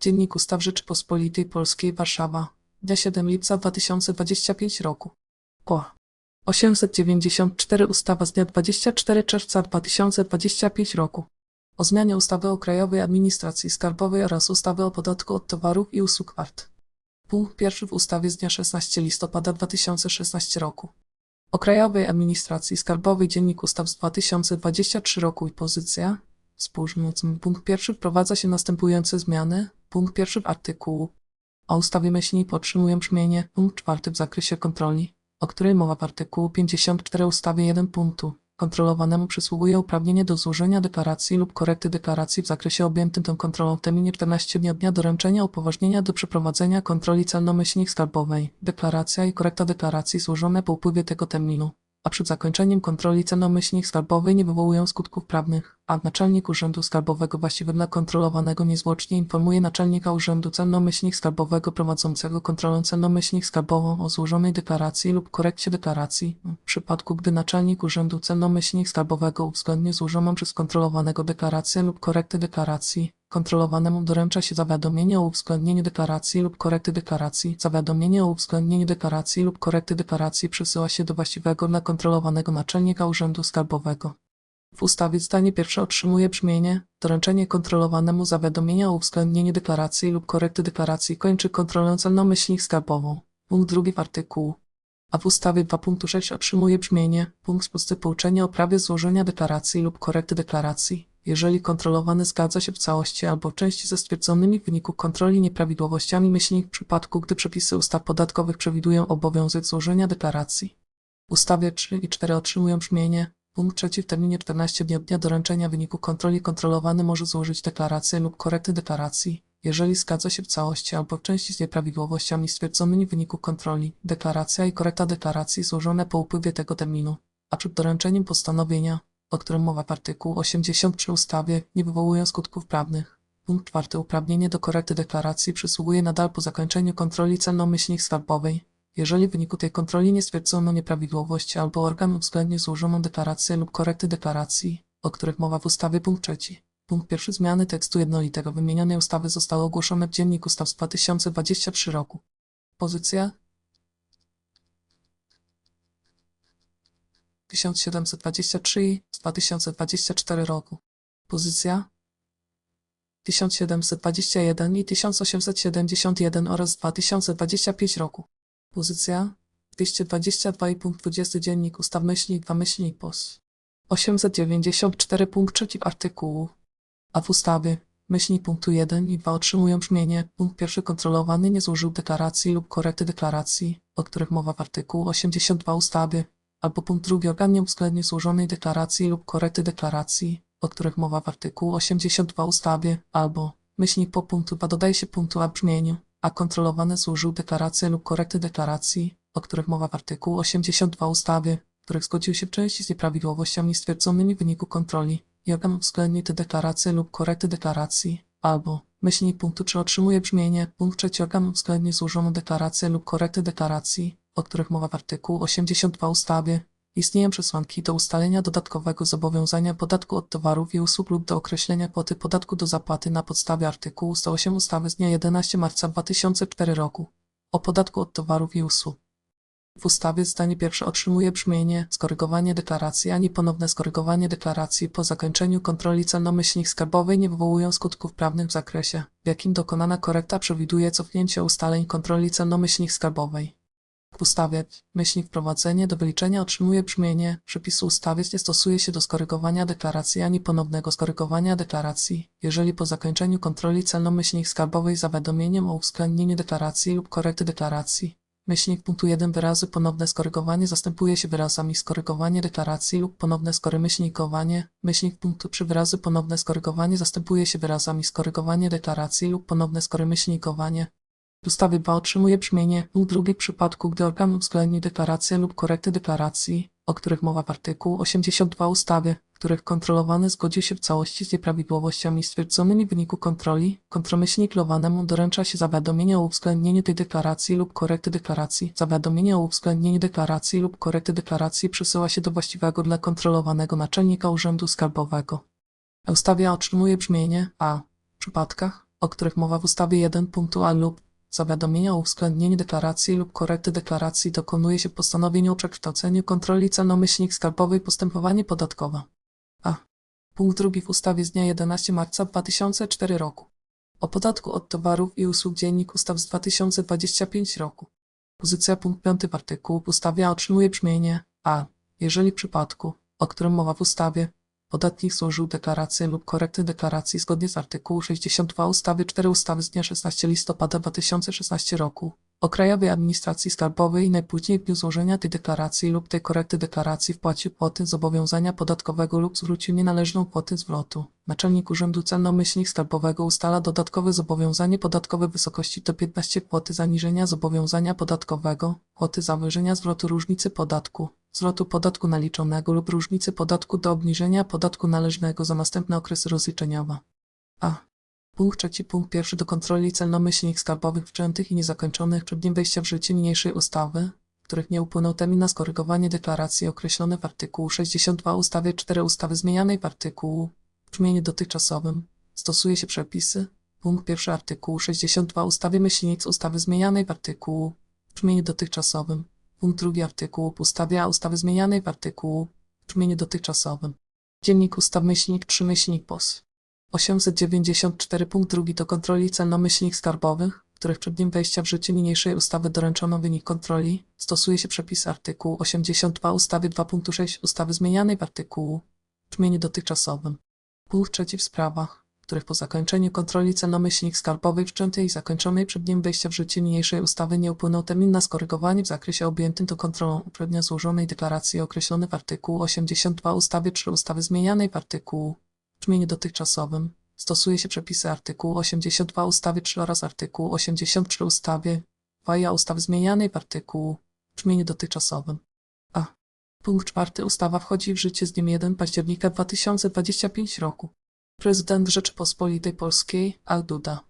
Dziennik Ustaw Rzeczypospolitej Polskiej Warszawa. Dnia 7 lipca 2025 roku. O. 894 Ustawa z dnia 24 czerwca 2025 roku. O zmianie ustawy o Krajowej Administracji Skarbowej oraz ustawy o podatku od towarów i usług VAT. Punkt pierwszy w ustawie z dnia 16 listopada 2016 roku. O Krajowej Administracji Skarbowej Dziennik Ustaw z 2023 roku i pozycja. Spójrzmy, punkt pierwszy wprowadza się następujące zmiany. Punkt pierwszy artykułu. O ustawie myślnik otrzymują brzmienie. Punkt czwarty w zakresie kontroli, o której mowa w artykułu 54 ustawy 1 punktu. Kontrolowanemu przysługuje uprawnienie do złożenia deklaracji lub korekty deklaracji w zakresie objętym tą kontrolą w terminie 14 dni od dnia doręczenia upoważnienia do przeprowadzenia kontroli celno-myślnik skarbowej. Deklaracja i korekta deklaracji złożone po upływie tego terminu a przed zakończeniem kontroli celno-myślnik skarbowej nie wywołują skutków prawnych, a naczelnik Urzędu Skarbowego właściwy dla kontrolowanego niezwłocznie informuje naczelnika Urzędu Celno-myślnik skarbowego prowadzącego kontrolę celno-myślnik skarbową o złożonej deklaracji lub korekcie deklaracji, w przypadku gdy naczelnik Urzędu Celno-myślnik skarbowego uwzględni złożoną przez kontrolowanego deklarację lub korektę deklaracji, Kontrolowanemu doręcza się zawiadomienie o uwzględnieniu deklaracji lub korekty deklaracji. Zawiadomienie o uwzględnieniu deklaracji lub korekty deklaracji przesyła się do właściwego dla kontrolowanego naczelnika Urzędu Skarbowego. W ustawie zdanie pierwsze otrzymuje brzmienie doręczenie kontrolowanemu zawiadomienia o uwzględnieniu deklaracji lub korekty deklaracji kończy kontrolę celno-myślnik skarbową. Punkt drugi w. A w ustawie 2.6 otrzymuje brzmienie. Punkt z pusty pouczenia o prawie złożenia deklaracji lub korekty deklaracji. Jeżeli kontrolowany zgadza się w całości albo w części ze stwierdzonymi w wyniku kontroli nieprawidłowościami w przypadku, gdy przepisy ustaw podatkowych przewidują obowiązek złożenia deklaracji. Ustawie 3 i 4 otrzymują brzmienie. Punkt trzeci w terminie 14 dni od dnia doręczenia wyniku kontroli kontrolowany może złożyć deklarację lub korekty deklaracji, jeżeli zgadza się w całości albo w części z nieprawidłowościami stwierdzonymi w wyniku kontroli. Deklaracja i korekta deklaracji złożone po upływie tego terminu, a przed doręczeniem postanowienia o którym mowa w artykułu 83 ustawy, nie wywołują skutków prawnych. Punkt czwarty. Uprawnienie do korekty deklaracji przysługuje nadal po zakończeniu kontroli celno-myślnik skarbowej. Jeżeli w wyniku tej kontroli nie stwierdzono nieprawidłowości albo organ uwzględni złożoną deklarację lub korekty deklaracji, o których mowa w ustawie punkt trzeci. Punkt pierwszy zmiany tekstu jednolitego wymienionej ustawy zostały ogłoszone w Dzienniku Ustaw z 2023 roku. Pozycja 1723 z 2024 roku. Pozycja 1721 i 1871 oraz 2025 roku. Pozycja 222 i punkt 20 dziennik ustaw myślnik 2 myślnik POS. 894 punkt 3 artykułu. A w ustawie myślnik punktu 1 i 2 otrzymują brzmienie. Punkt pierwszy kontrolowany nie złożył deklaracji lub korekty deklaracji, o których mowa w artykułu 82 ustawy. Albo punkt drugi organ nie uwzględni złożonej deklaracji lub korekty deklaracji, o których mowa w artykułu 82 ustawy, albo myślnik po punktu 2 dodaje się punktu a brzmieniu, a kontrolowany złożył deklarację lub korekty deklaracji, o których mowa w artykułu 82 ustawy, których zgodził się w części z nieprawidłowościami stwierdzonymi w wyniku kontroli organ uwzględni te deklaracje lub korekty deklaracji, albo 3 otrzymuje brzmienie? Punkt trzeci organ uwzględni złożoną deklarację lub korekty deklaracji, o których mowa w artykułu 82 ustawy, istnieją przesłanki do ustalenia dodatkowego zobowiązania podatku od towarów i usług lub do określenia kwoty podatku do zapłaty na podstawie artykułu 108 ustawy z dnia 11 marca 2004 roku o podatku od towarów i usług. W ustawie zdanie pierwsze otrzymuje brzmienie skorygowanie deklaracji ani ponowne skorygowanie deklaracji po zakończeniu kontroli celnomyślnik skarbowej nie wywołują skutków prawnych w zakresie, w jakim dokonana korekta przewiduje cofnięcie ustaleń kontroli celnomyślnik skarbowej. W ustawie wprowadzenie do wyliczenia otrzymuje brzmienie przepisu ustawy nie stosuje się do skorygowania deklaracji ani ponownego skorygowania deklaracji, jeżeli po zakończeniu kontroli celno-myślnik skarbowej zawiadomieniem o uwzględnieniu deklaracji lub korekty deklaracji. Myślnik punktu 1 wyrazy ponowne skorygowanie zastępuje się wyrazami skorygowanie deklaracji lub ponowne skorymyślnikowanie. Myślnik punktu 3 wyrazy ponowne skorygowanie zastępuje się wyrazami skorygowanie deklaracji lub ponowne skorymyślnikowanie. W ustawie 2 otrzymuje brzmienie punkt drugi w przypadku, gdy organ uwzględni deklarację lub korekty deklaracji, o których mowa w artykułu 82 ustawy, których kontrolowany zgodzi się w całości z nieprawidłowościami stwierdzonymi w wyniku kontroli, kontromyślnik lowanemu doręcza się zawiadomienie o uwzględnieniu tej deklaracji lub korekty deklaracji. Zawiadomienie o uwzględnieniu deklaracji lub korekty deklaracji przesyła się do właściwego dla kontrolowanego naczelnika Urzędu Skarbowego. Ustawia otrzymuje brzmienie a w przypadkach, o których mowa w ustawie 1 punktu a lub zawiadomienia o uwzględnieniu deklaracji lub korekty deklaracji dokonuje się postanowieniu o przekształceniu kontroli celnomyślnik skarbowej postępowanie podatkowe. Punkt drugi w ustawie z dnia 11 marca 2004 roku o podatku od towarów i usług Dziennik Ustaw z 2025 roku. Pozycja punkt 5 w artykułu w ustawie otrzymuje brzmienie a. Jeżeli w przypadku, o którym mowa w ustawie, podatnik złożył deklarację lub korektę deklaracji zgodnie z artykułu 62 ustawy 4 ustawy z dnia 16 listopada 2016 roku o Krajowej Administracji Skarbowej najpóźniej w dniu złożenia tej deklaracji lub tej korekty deklaracji wpłacił kwotę zobowiązania podatkowego lub zwrócił nienależną kwotę zwrotu. Naczelnik Urzędu Celno-Myślnik Skarbowego ustala dodatkowe zobowiązanie podatkowe w wysokości do 15 kwoty zaniżenia zobowiązania podatkowego, kwoty zawyżenia zwrotu różnicy podatku, zwrotu podatku naliczonego lub różnicy podatku do obniżenia podatku należnego za następne okresy rozliczeniowe. A. Punkt trzeci, punkt pierwszy do kontroli celnomyślnik skarbowych wszczętych i niezakończonych przed dniem wejścia w życie niniejszej ustawy, których nie upłynął termin na skorygowanie deklaracji określony w artykułu 62 ustawy 4 ustawy zmienianej w artykułu w brzmieniu dotychczasowym, stosuje się przepisy, punkt pierwszy artykułu 62 ustawy myślnic ustawy zmienianej w artykułu w brzmieniu dotychczasowym, punkt drugi artykułu w ustawie a ustawy zmienianej w artykułu w brzmieniu dotychczasowym. Dziennik Ustaw Myślnik 3 Myślnik POS 894 punkt drugi do kontroli celnomyślnik skarbowych, których przed dniem wejścia w życie niniejszej ustawy doręczono wynik kontroli, stosuje się przepis artykułu 82 ustawy 2.6 ustawy zmienianej w artykułu w brzmieniu dotychczasowym. Punkt trzeci w sprawach, których po zakończeniu kontroli celnomyślnik skarbowej wszczętej i zakończonej przed dniem wejścia w życie niniejszej ustawy nie upłynął termin na skorygowanie w zakresie objętym tą kontrolą uprawnienia złożonej deklaracji określony w artykułu 82 ustawy 3 ustawy zmienianej w artykułu w brzmieniu dotychczasowym. Stosuje się przepisy artykułu 82 ustawy 3 oraz artykułu 83 ustawy 2 i ustawy zmienianej w artykułu w brzmieniu dotychczasowym. A. Punkt czwarty. Ustawa wchodzi w życie z dniem 1 października 2025 roku. Prezydent Rzeczypospolitej Polskiej Al Duda.